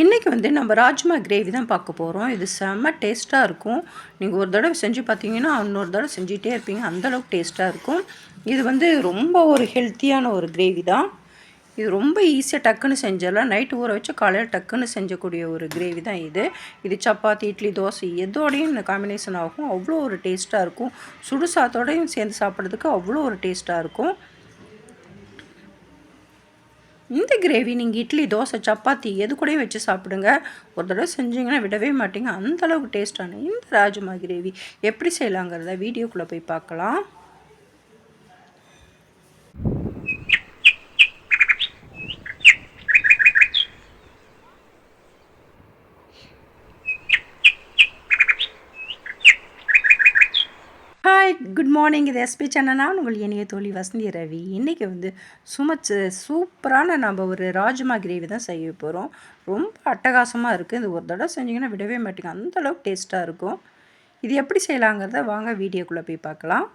இன்றைக்கி வந்து நம்ம ராஜ்மா கிரேவி தான் பார்க்க போகிறோம் இது செம்ம டேஸ்ட்டாக இருக்கும். நீங்கள் ஒரு தடவை செஞ்சு பார்த்தீங்கன்னா இன்னொரு தடவை செஞ்சுட்டே இருப்பீங்க. அந்தளவுக்கு டேஸ்ட்டாக இருக்கும். இது வந்து ரொம்ப ஒரு ஹெல்த்தியான ஒரு கிரேவி தான். இது ரொம்ப ஈஸியாக டக்குன்னு செஞ்சிடலாம். நைட்டு ஊற வச்சு காலையில் டக்குன்னு செஞ்சக்கூடிய ஒரு கிரேவி தான் இது. இது சப்பாத்தி இட்லி தோசை எதோடையும் இந்த காம்பினேஷன் ஆகும். அவ்வளோ ஒரு டேஸ்ட்டாக இருக்கும். சுடு சாத்தோடையும் சேர்ந்து சாப்பிட்றதுக்கு அவ்வளோ ஒரு டேஸ்ட்டாக இருக்கும். இந்த கிரேவி நீங்கள் இட்லி தோசை சப்பாத்தி எது கூடயும் வச்சு சாப்பிடுங்க. ஒரு தடவை செஞ்சீங்கன்னா விடவே மாட்டீங்க. அந்தளவுக்கு டேஸ்ட்டான இந்த ராஜ்மா கிரேவி. எப்படி செய்யலாங்கிறத வீடியோக்குள்ளே போய் பார்க்கலாம். ஹாய் குட் மார்னிங் இது எஸ்பி சன்னனா உங்கள் இனிய தோழி வசந்தி ரவி. இன்றைக்கி வந்து சுமச்சு சூப்பரான நம்ம ஒரு ராஜ்மா கிரேவி தான் செய்ய போகிறோம் ரொம்ப அட்டகாசமாக இருக்குது இது ஒரு தடவை செஞ்சிங்கன்னா விடவே மாட்டேங்க. அந்தளவுக்கு டேஸ்ட்டாக இருக்கும். இது எப்படி செய்யலாங்கிறத வாங்க வீடியோக்குள்ளே போய் பார்க்கலாம்.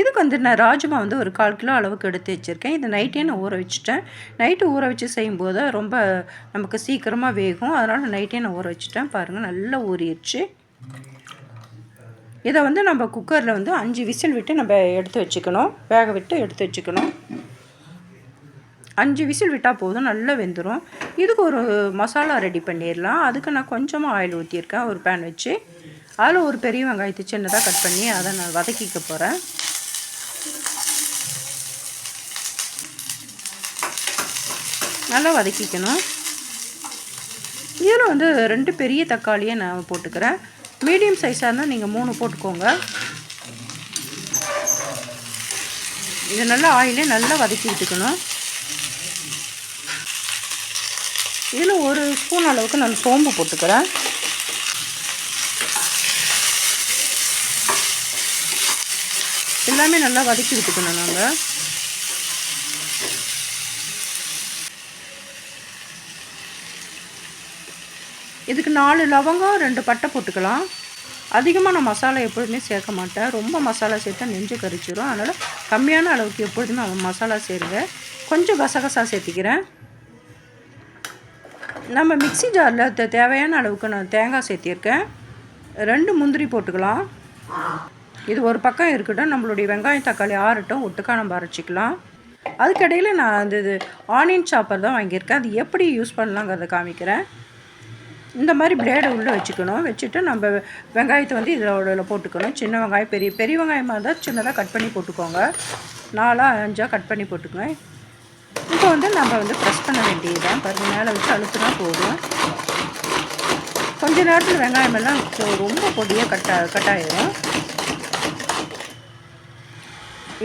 இதுக்கு வந்து நான் ராஜ்மா வந்து ஒரு கால் கிலோ அளவுக்கு எடுத்து வச்சுருக்கேன். இது நைட்டே நான் ஊற வச்சுட்டேன். நைட்டு ஊற வச்சு செய்யும்போது ரொம்ப நமக்கு சீக்கிரமாக வேகும். அதனால் நைட்டே நான் ஊற வச்சுட்டேன். பாருங்கள் நல்லா ஊறிடுச்சு. இதை வந்து நம்ம குக்கரில் வந்து அஞ்சு விசில் விட்டு நம்ம எடுத்து வச்சுக்கணும். வேக விட்டு எடுத்து வச்சுக்கணும். அஞ்சு விசில் விட்டால் போதும் நல்லா வெந்துடும் இதுக்கு ஒரு மசாலா ரெடி பண்ணிடலாம். அதுக்கு நான் கொஞ்சமாக ஆயில் ஊற்றியிருக்கேன் ஒரு பேன் வச்சு. அதில் ஒரு பெரிய வெங்காயத்தை சின்னதாக கட் பண்ணி அதை நான் வதக்கிக்க போகிறேன் நல்லா வதக்கிக்கணும். இதில் வந்து ரெண்டு பெரிய தக்காளியை நான் போட்டுக்கிறேன். மீடியம் சைஸாக இருந்தால் நீங்கள் மூணு போட்டுக்கோங்க. இது நல்லா ஆயிலே நல்லா வதக்கி விட்டுக்கணும். இதில் ஒரு ஸ்பூன் அளவுக்கு நான் சோம்பு போட்டுக்கிறேன். எல்லாமே நல்லா வதக்கி விட்டுக்கணும் நாங்கள் இதுக்கு நாலு லவங்கம் ரெண்டு பட்டை போட்டுக்கலாம். அதிகமாக நான் மசாலா எப்பொழுதுமே சேர்க்க மாட்டேன். ரொம்ப மசாலா சேர்த்தா நெஞ்சு கரிச்சிடும் அதனால் கம்மியான அளவுக்கு எப்பொழுதுமே மசாலா சேருங்க கொஞ்சம் கசகசா சேர்த்திக்கிறேன். நம்ம மிக்சி ஜாரில் தேவையான அளவுக்கு நான் தேங்காய் சேர்த்திருக்கேன். ரெண்டு முந்திரி போட்டுக்கலாம். இது ஒரு பக்கம் இருக்கட்டும். நம்மளுடைய வெங்காயம் தக்காளி ஆறட்டும். ஒட்டுக்கா நம்ம அரைச்சிக்கலாம். அதுக்கடையில் நான் அந்த இது ஆனியன் சாப்பர் தான் வாங்கியிருக்கேன். அது எப்படி யூஸ் பண்ணலாங்கிறத காமிக்கிறேன். இந்த மாதிரி பிளேடை உள்ளே வச்சுக்கணும். வச்சுட்டு நம்ம வெங்காயத்தை வந்து இதில் போட்டுக்கணும். சின்ன வெங்காயம் பெரிய பெரிய வெங்காயமாக இருந்தால் சின்னதாக கட் பண்ணி போட்டுக்கோங்க. நாலாக அஞ்சாக கட் பண்ணி போட்டுக்கோங்க. இப்போ வந்து நம்ம வந்து ப்ரெஸ் பண்ண வேண்டியது தான் பாருங்கள் மேலே வச்சு அழுத்துனா போதும். கொஞ்ச நேரத்தில் வெங்காயம் எல்லாம் ரொம்ப பொடியாக கட்டா கட்டாயிடும்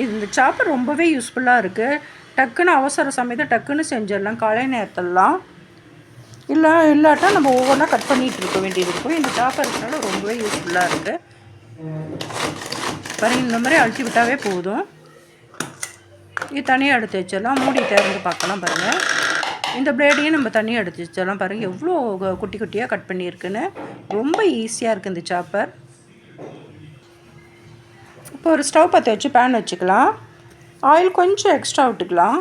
இது இந்த சாப்பர் ரொம்பவே யூஸ்ஃபுல்லாக இருக்குது டக்குன்னு அவசர சமயத்தை டக்குன்னு செஞ்சிடலாம். காலை நேரத்திலலாம். இல்லை இல்லாட்டா நம்ம ஒவ்வொன்றா கட் பண்ணிகிட்டு இருக்க வேண்டியது இருக்கும் இந்த சாப்பர் இருக்கிறனால ரொம்பவே யூஸ்ஃபுல்லாக இருக்குது பாருங்க இந்த மாதிரி அழுத்தி விட்டாவே போதும். இது தனியாக எடுத்து வச்சிடலாம். மூடி திறந்து பார்க்கலாம் பாருங்கள் இந்த பிளேடையும் நம்ம தனியாக எடுத்து வச்சிடலாம் பாருங்கள் எவ்வளோ குட்டி குட்டியாக கட் பண்ணியிருக்குன்னு. ரொம்ப ஈஸியாக இருக்குது இந்த சாப்பர் இப்போ ஒரு ஸ்டவ் பற்ற வச்சு பேன் வச்சுக்கலாம். ஆயில் கொஞ்சம் எக்ஸ்ட்ரா விட்டுக்கலாம்.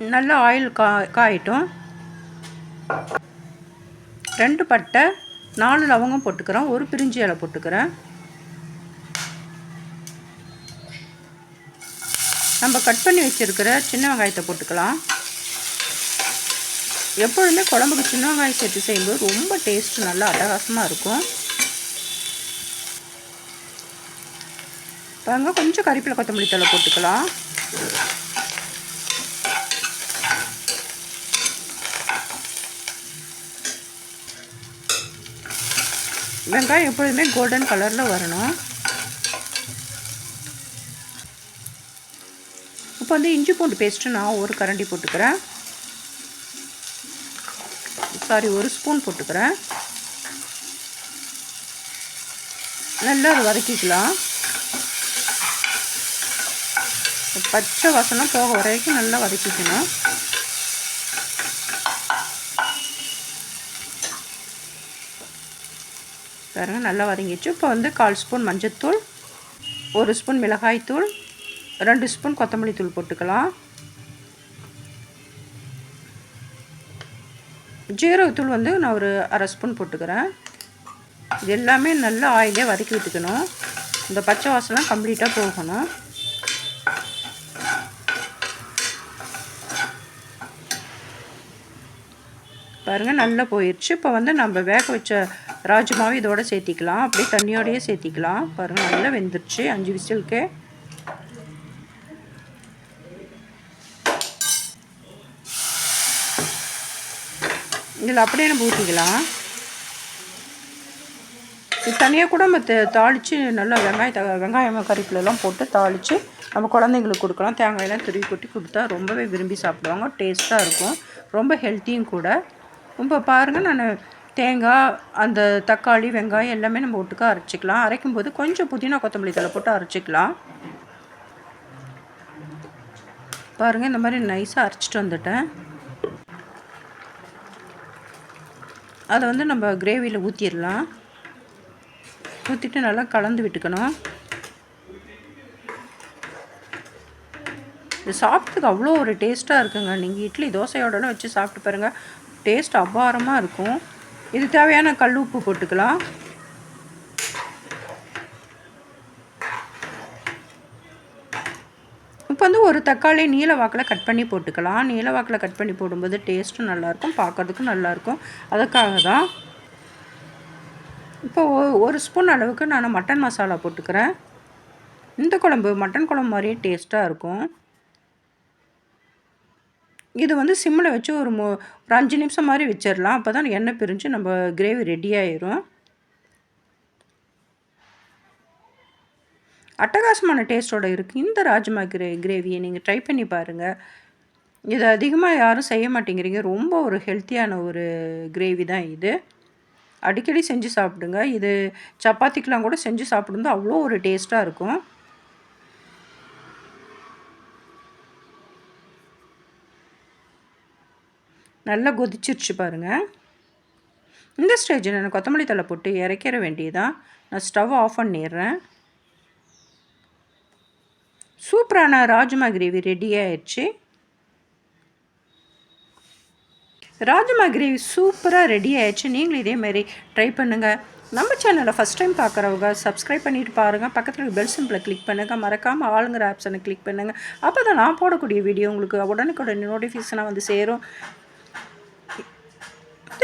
நல்லா ஆயில் கா காயிட்டும். ரெண்டு பட்டை நாலு லவங்கம் போட்டுக்கிறோம். ஒரு பிரிஞ்சி இலை போட்டுக்கிறேன். நம்ம கட் பண்ணி வச்சுருக்கிற சின்ன வெங்காயத்தை போட்டுக்கலாம். எப்பொழுதுமே குழம்புக்கு சின்ன வெங்காயம் சேர்த்து செய்யும்போது ரொம்ப டேஸ்ட்டு நல்லா அட்டகாசமாக இருக்கும். பாருங்க கொஞ்சம் கறிப்பில் கொத்தமல்லி தலை போட்டுக்கலாம். வெங்காயம் எப்பொழுதுமே கோல்டன் கலரில் வரணும். இப்போ வந்து இஞ்சி பூண்டு பேஸ்ட்டு நான் ஒரு கரண்டி போட்டுக்கிறேன். சாரி ஒரு ஸ்பூன் போட்டுக்கிறேன். நல்லா அதை வதக்கிக்கலாம். பச்சை வாசனம் போக வரைக்கும் நல்லா வதக்கிக்கணும். பாருங்கள் நல்லா வதங்கிடுச்சு. இப்போ வந்து கால் ஸ்பூன் மஞ்சத்தூள் ஒரு ஸ்பூன் மிளகாய்த்தூள் ரெண்டு ஸ்பூன் கொத்தமல்லி தூள் போட்டுக்கலாம். ஜீரகத்தூள் வந்து நான் ஒரு அரை ஸ்பூன் போட்டுக்கிறேன். இது எல்லாமே நல்லா ஆயிலே வதக்கி விட்டுக்கணும். இந்த பச்சை வாசலாம் கம்ப்ளீட்டாக போகணும். பாருங்கள் நல்லா போயிடுச்சு இப்போ வந்து நம்ம வேக வச்ச ராஜ்மாவை இதோட சேர்த்திக்கலாம். அப்படியே தண்ணியோடையே சேர்த்திக்கலாம். பாருங்கள் நல்லா வெந்துருச்சு. அஞ்சு விசிலுக்கு இதில் அப்படியே நம்ம ஊற்றிக்கலாம். தனியாக கூட நம்ம தாளித்து நல்லா வெங்காய த வெங்காயம் கறிப்பிலெல்லாம் போட்டு தாளித்து நம்ம குழந்தைங்களுக்கு கொடுக்கலாம். தேங்காயெல்லாம் துருவி கொட்டி கொடுத்தா ரொம்பவே விரும்பி சாப்பிடுவாங்க. டேஸ்ட்டாக இருக்கும். ரொம்ப ஹெல்த்தியும் கூட. ரொம்ப பாருங்கள் நான் தேங்காய் அந்த தக்காளி வெங்காயம் எல்லாமே நம்ம ஒட்டுக்கா அரைச்சிக்கலாம். அரைக்கும்போது கொஞ்சம் புதினா கொத்தமல்லி தலை போட்டு அரைச்சிக்கலாம். பாருங்கள் இந்த மாதிரி நைஸாக அரைச்சிட்டு வந்துட்டேன். அதை வந்து நம்ம கிரேவியில் ஊற்றிடலாம் ஊற்றிட்டு நல்லா கலந்து விட்டுக்கணும். இது சாப்பிட்டதுக்கு அவ்வளோ ஒரு டேஸ்ட்டாக இருக்குங்க. நீங்கள் இட்லி தோசையோடலாம் வச்சு சாப்பிட்டு பாருங்கள் டேஸ்ட் அபாரமாக இருக்கும். இது தேவையான கல் உப்பு போட்டுக்கலாம். இப்போ வந்து ஒரு தக்காளி நீல வாக்கில் கட் பண்ணி போட்டுக்கலாம். நீல வாக்கில் கட் பண்ணி போடும்போது டேஸ்ட்டும் நல்லாயிருக்கும் பார்க்குறதுக்கும் நல்லாயிருக்கும் அதுக்காக தான் இப்போ ஒரு ஸ்பூன் அளவுக்கு நான் மட்டன் மசாலா போட்டுக்கிறேன். இந்த குழம்பு மட்டன் குழம்பு மாதிரியே டேஸ்ட்டாக இருக்கும். இது வந்து சிம்மில் வச்சு ஒரு மு ஒரு அஞ்சு நிமிஷம் மாதிரி வச்சிடலாம் அப்போ தான் எண்ணெய் பிரிஞ்சு நம்ம கிரேவி ரெடி ஆயிரும். அட்டகாசமான டேஸ்ட்டோட இருக்குது இந்த ராஜ்மா கிரே கிரேவியை நீங்கள் ட்ரை பண்ணி பாருங்கள் இது அதிகமாக யாரும் செய்ய மாட்டேங்கிறீங்க. ரொம்ப ஒரு ஹெல்த்தியான ஒரு கிரேவி தான் இது. அடிக்கடி செஞ்சு சாப்பிடுங்க. இது சப்பாத்திக்கெலாம் கூட செஞ்சு சாப்பிடும்போது அவ்வளோ ஒரு டேஸ்ட்டாக இருக்கும். நல்லா கொதிச்சிருச்சு பாருங்கள் இந்த ஸ்டேஜில் நான் கொத்தமல்லி தலை போட்டு இறக்கிற வேண்டியதான் நான் ஸ்டவ் ஆஃப் பண்ணிடுறேன். சூப்பரான ராஜ்மா கிரேவி ரெடி ஆயிடுச்சு. ராஜ்மா கிரேவி சூப்பராக ரெடி ஆயிடுச்சு. நீங்களும் இதேமாரி ட்ரை பண்ணுங்கள் நம்ம சேனலை ஃபஸ்ட் டைம் பார்க்குறவங்க சப்ஸ்கிரைப் பண்ணிட்டு பாருங்கள் பக்கத்தில் பெல் சிம்பிளை கிளிக் பண்ணுங்கள் மறக்காமல் ஆளுங்கிற ஆப்ஷனை கிளிக் பண்ணுங்கள் அப்போ தான் நான் போடக்கூடிய வீடியோ உங்களுக்கு உடனுக்குடனே நோட்டிஃபிகேஷனாக வந்து சேரும்.